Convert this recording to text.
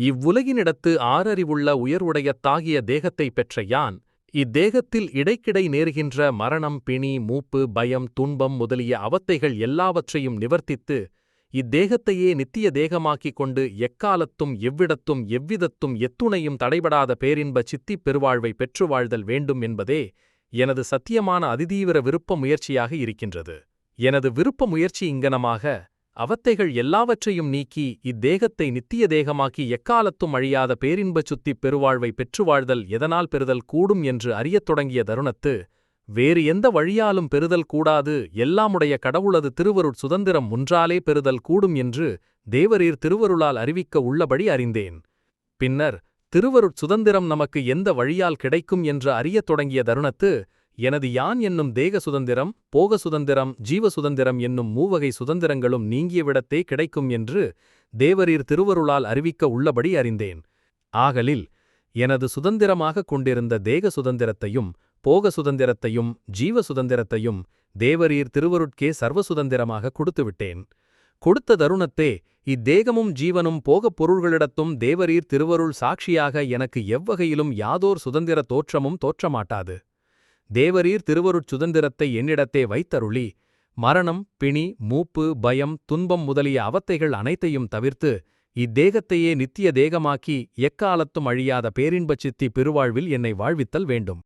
இவ்வுலகினிடத்து ஆறறிவுள்ள உயர்வுடையத்தாகிய தேகத்தைப் பெற்ற யான் இத்தேகத்தில் இடைக்கிடை நேர்கின்ற மரணம் பிணி மூப்பு பயம் துன்பம் முதலிய அவத்தைகள் எல்லாவற்றையும் நிவர்த்தித்து இத்தேகத்தையே நித்திய தேகமாக்கிக் கொண்டு எக்காலத்தும் எவ்விடத்தும் எவ்விதத்தும் எத்துணையும் தடைபடாத பேரின்ப சித்திப் பெருவாழ்வை பெற்று வாழ்தல் வேண்டும் என்பதே எனது சத்தியமான அதிதீவிர விருப்ப முயற்சியாக இருக்கின்றது. எனது விருப்ப முயற்சி இங்கனமாக அவத்தைகள் எல்லாவற்றையும் நீக்கி இத்தேகத்தை நித்திய தேகமாக்கி எக்காலத்தும் அழியாத பேரின்பச் சுத்திப் பெருவாழ்வை பெற்று வாழ்தல் எதனால் பெறுதல் கூடும் என்று அறியத் தொடங்கிய தருணத்து வேறு எந்த வழியாலும் பெறுதல் கூடாது எல்லாமுடைய கடவுளது திருவருட் சுதந்திரம் ஒன்றாலே பெறுதல் கூடும் என்று தேவரீர் திருவருளால் அறிவிக்க உள்ளபடி அறிந்தேன். பின்னர் திருவருட் சுதந்திரம் நமக்கு எந்த வழியால் கிடைக்கும் என்று அறியத் தொடங்கிய தருணத்து எனது யான் என்னும் தேக சுதந்திரம் போக சுதந்திரம் ஜீவ சுதந்திரம் என்னும் மூவகை சுதந்திரங்களும் நீங்கியவிடத்தே கிடைக்கும் என்று தேவரீர் திருவருளால் அறிவிக்க உள்ளபடி அறிந்தேன். ஆகலில் எனது சுதந்திரமாகக் கொண்டிருந்த தேக சுதந்திரத்தையும் போக சுதந்திரத்தையும் ஜீவ சுதந்திரத்தையும் தேவரீர் திருவருட்கே சர்வ சுதந்திரமாக கொடுத்துவிட்டேன். கொடுத்த தருணத்தே இத்தேகமும் ஜீவனும் போகப் பொருள்களிடத்தும் தேவரீர் திருவருள் சாட்சியாக எனக்கு எவ்வகையிலும் யாதோர் சுதந்திர தோற்றமும் தோற்றமாட்டாது. தேவரீர் திருவருட் சுதந்திரத்தை என்னிடத்தே வைத்தருளி. மரணம் பிணி மூப்பு பயம் துன்பம் முதலிய அவத்தைகள் அனைத்தையும் தவிர்த்து இத்தேகத்தையே நித்திய தேகமாக்கி எக்காலத்தும் அழியாத பேரின்பச்சித்தி பெருவாழ்வில் என்னை வாழ்வித்தல் வேண்டும்.